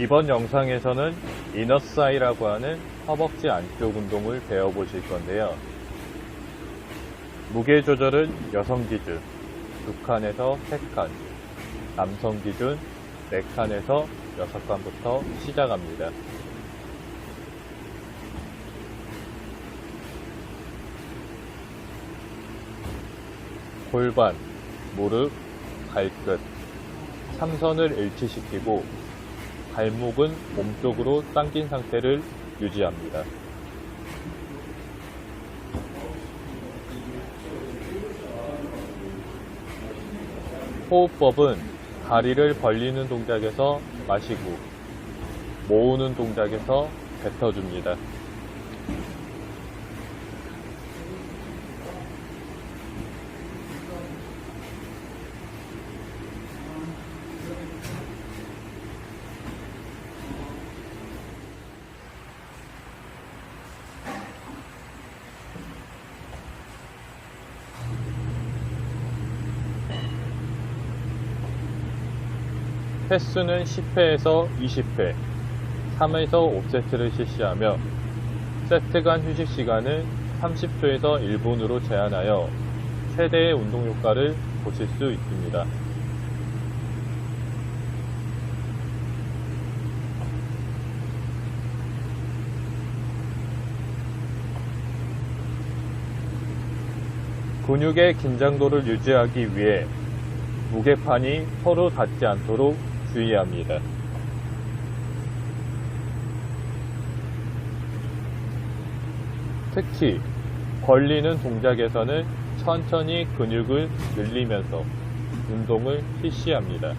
이번 영상에서는 이너사이라고 하는 허벅지 안쪽 운동을 배워보실 건데요. 무게 조절은 여성 기준 2칸에서 3칸, 남성 기준 4칸에서 6칸부터 시작합니다. 골반, 무릎, 발끝, 삼선을 일치시키고 발목은 몸쪽으로 당긴 상태를 유지합니다. 호흡법은 다리를 벌리는 동작에서 마시고 모으는 동작에서 뱉어줍니다. 횟수는 10회에서 20회, 3에서 5세트를 실시하며 세트 간 휴식 시간은 30초에서 1분으로 제한하여 최대의 운동 효과를 보실 수 있습니다. 근육의 긴장도를 유지하기 위해 무게판이 서로 닿지 않도록 주의합니다. 특히 벌리는 동작에서는 천천히 근육을 늘리면서 운동을 실시합니다.